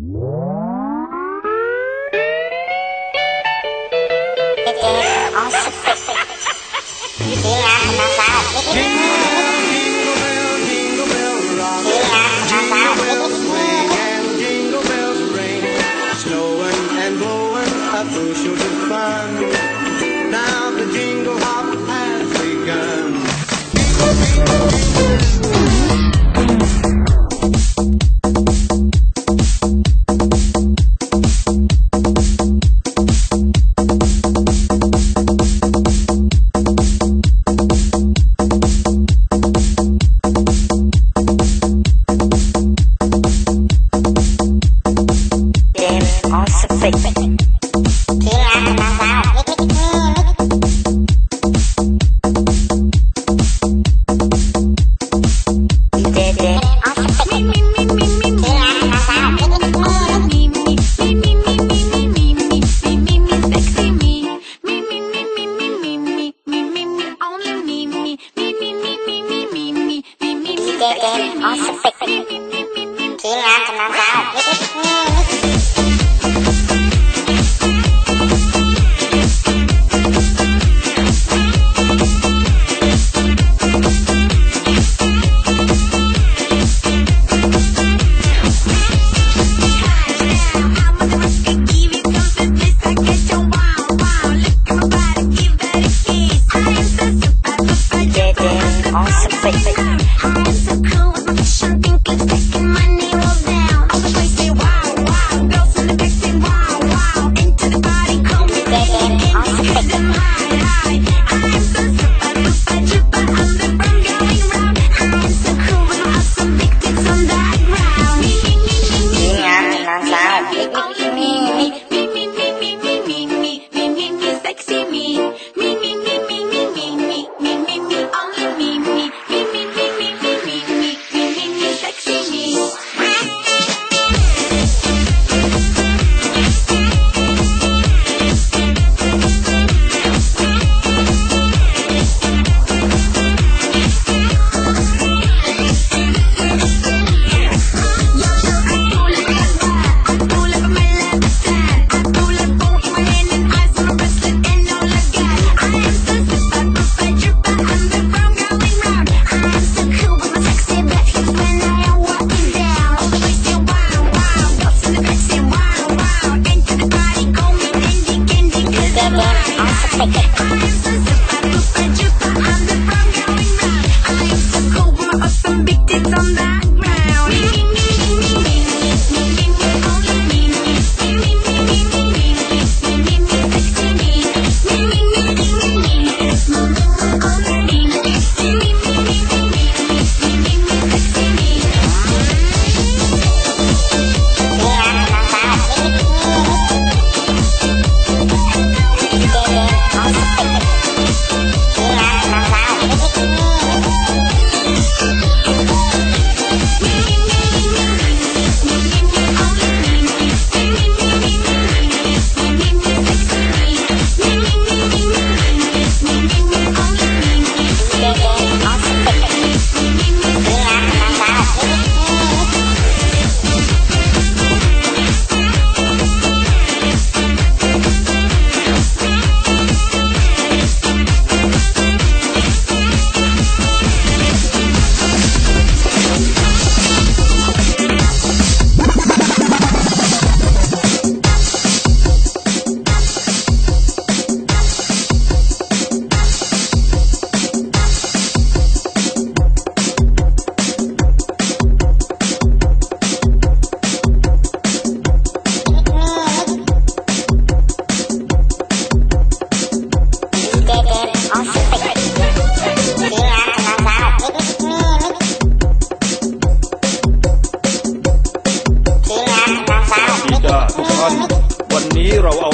Whoa! Awesome. only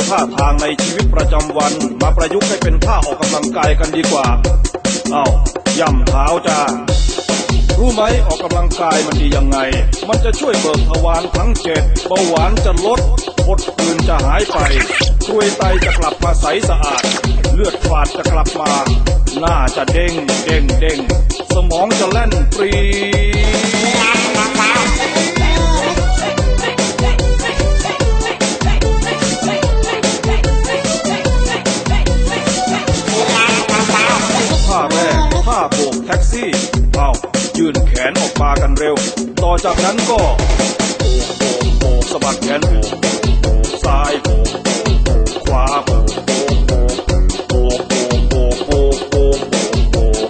ท่าทางในชีวิตประจำวัน มาประยุกต์ให้เป็นท่าออกกำลังกายกันดีกว่า เอา้าย่ำเท้าจ้า รู้ไหมออกกำลังกายมันดียังไง มันจะช่วยเบิกทวารทั้งเจ็ดเบาหวานจะลดอดคืนจะหายไปกล้วยไตจะกลับมาใสสะอาด เลือดฝาดจะกลับมา หน้าจะเด้งเด้งเด้งสมองจะแล่นปรีืนแขนออกมากันเร็ว ต่อจากนั้นก็โบกโบกโบสะบัดแขนโบกโบกโบกซ้ายโบกโบกโบกขวาโบกโบกโบกโบกโบกโบกโบกโบก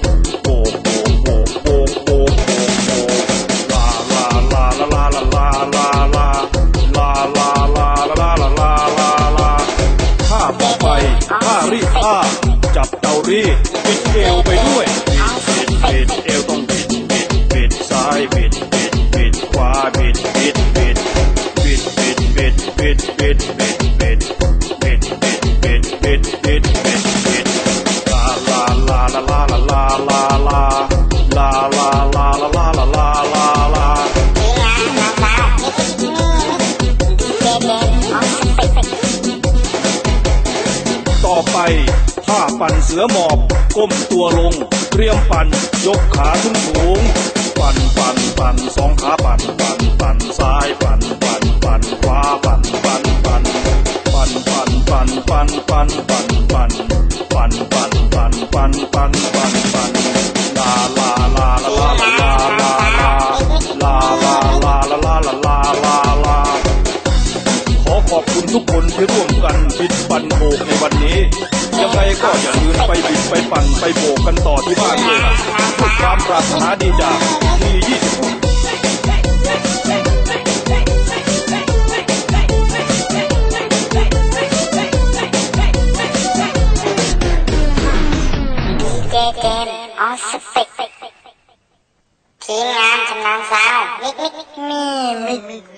โบกโบกโบกโบกโบกโบกลาลาลาลาลาลาลาลาลาลาลาลาลาลาลาลาลาลาท่าต่อไปท่ารีดผ้าจับเตารี ต่อไปท่าปั่นเสือหมอบก้มตัวลงเตรียมปั่นยกขาขึ้นสูง ปั่นปั่นปั่นสองขาปั่นปั่น ที่ร่วมกันบิดปันโบกในวันนี้ ยังไงก็อย่าลืมไปบิดไปปั่นไปโบกกันต่อที่บ้านเลยทุกความปรารถนาดีจากทียี่ทีมงานทำนานสาวมิกมิกมีมิก